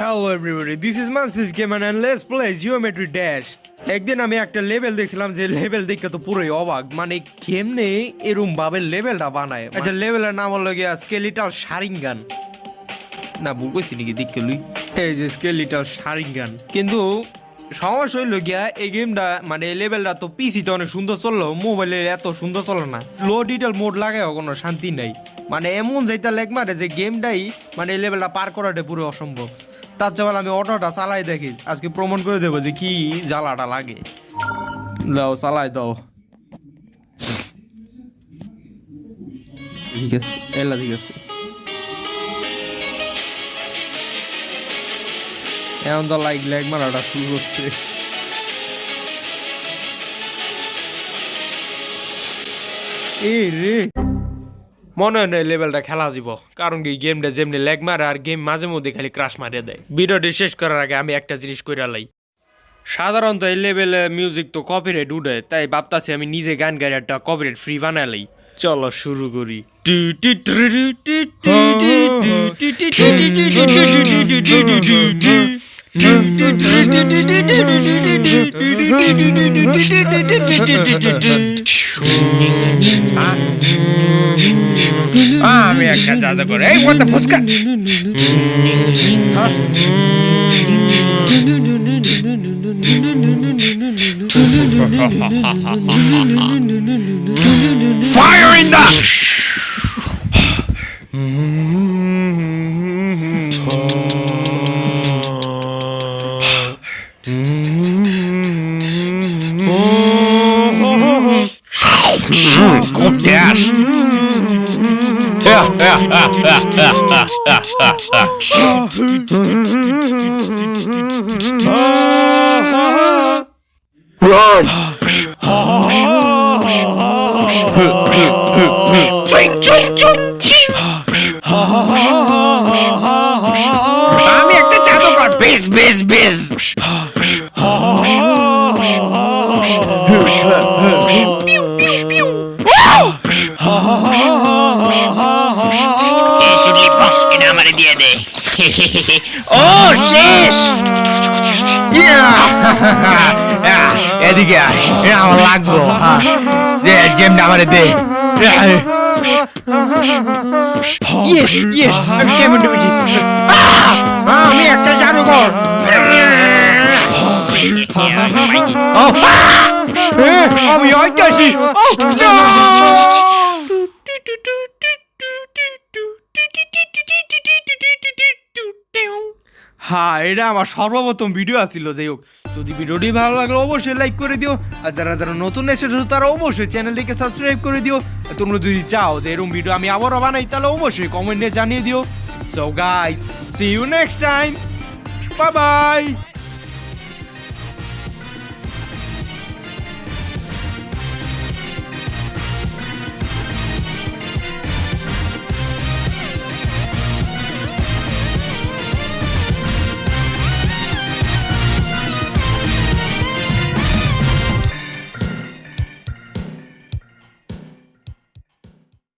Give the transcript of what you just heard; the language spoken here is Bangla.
Hello everybody this is মানসিস gamer and let's play Geometry Dash একদিন আমি একটা লেভেল দেখছিলাম যে লেভেল দেখে তো পুরোই অবাক। মানে কেমনে এরম ভাবে লেভেলটা বানায়? আচ্ছা লেভেলের নাম হলো গিয়া স্কেলিটাল শারিঙ্গান না, ভুল কইছি নাকি? দেখে লুই। এই যে স্কেলিটাল শারিঙ্গান কিন্তু সমস্যা হইল গিয়া এই গেমটা মানে লেভেলটা তো পিসিতে অনেক সুন্দর চলল মোবাইলে এত সুন্দর চলে না। লো ডিটেল মোড লাগাও কোনো শান্তি নাই। মানে এমন যেটা লেগ মারে যে গেমটাই মানে লেভেলটা পার করাটা পুরো অসম্ভব। তার চেয়ে আমি অটোটা চালাই দেখি। আজকে প্রমাণ করে দেবো যে কি জ্বালাটা লাগে। দাও, চালাই দাও। ঠিক আছে, এলা ঠিক আছে। এখন তো লাইক লেগ মারাটা শুরু হচ্ছে এই রে। মনে হয় না এই লেভেলটা খেলা যাব কারণ কি গেমটা যেমনি লেগ মারে আর গেম মাঝে মধ্যে খালি ক্রাশ মারিয়ে দেয় ভিডিওটি শেষ করার আগে আমি একটা জিনিস করে লাই সাধারণত এই লেভেলে মিউজিক তো কপিরাইট উঠে তাই ভাবতাছি আমি নিজে গান গাই একটা কপিরাইট ফ্রি বানালাই চলো শুরু করি আমি একটা জাদুকর এই what the fuchka Fire in the... Kommt Run! আমি একটা জাদুকর শুনলি বস কিনা আমারে দিয়ে দে ও শেষ এদিকে আমার লাগবো জেমটা আমারে দে ইয়েস ইয়েস আমি কেমন ঢুকেছি আমি একটা জাদুকর ও আমি আইতাছি হ্যাঁ এটা আমার সর্বপ্রথম ভিডিও আসছিল যাই হোক। যদি ভিডিওটি ভালো লাগলে, অবশ্যই লাইক করে দিও। আর যারা যারা নতুন এসেছ, তারা অবশ্যই চ্যানেলটিকে সাবস্ক্রাইব করে দিও। তোমরা যদি চাও যে এরকম ভিডিও আমি আবারও বানাই, তাহলে অবশ্যই কমেন্টে জানিয়ে দিও। So guys see you next time bye bye